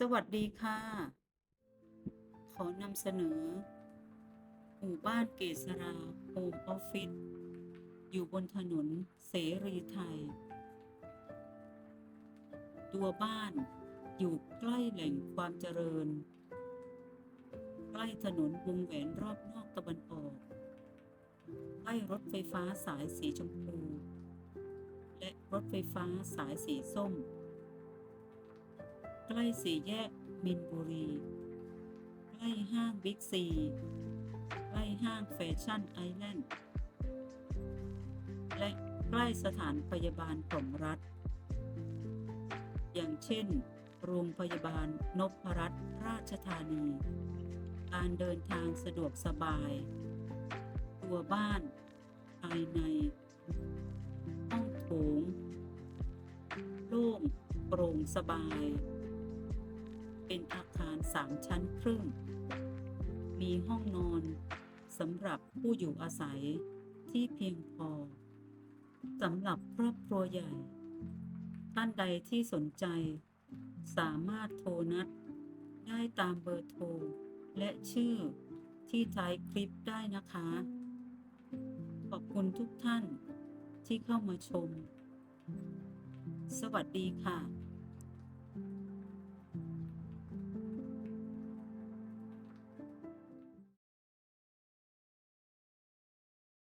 สวัสดีค่ะ ขอนำเสนอ หมู่บ้านเกษราโฮมออฟฟิศ อยู่บนถนนเสรีไทย ตัวบ้านอยู่ใกล้แหล่งความเจริญ ใกล้ถนนวงแหวนรอบนอกตะวันออก ใกล้รถไฟฟ้าสายสีชมพู และรถไฟฟ้าสายสีส้ม ใกล้สี่แยกมินบุรี ใกล้ห้างบิ๊กซี ใกล้ห้างแฟชั่นไอแลนด์และใกล้สถานพยาบาลของรัฐ อย่างเช่น โรงพยาบาลนพรัตน์ราชธานี การเดินทางสะดวกสบาย ตัวบ้านภายในห้องโถงโล่งโปร่งสบาย เป็นอาคารสามชั้นครึ่ง มีห้องนอนสำหรับผู้อยู่อาศัยที่เพียงพอสำหรับครอบครัวใหญ่ ท่านใดที่สนใจ สามารถโทรนัด ได้ตามเบอร์โทร และชื่อที่ท้ายคลิปได้นะคะ ขอบคุณทุกท่านที่เข้ามาชม สวัสดีค่ะ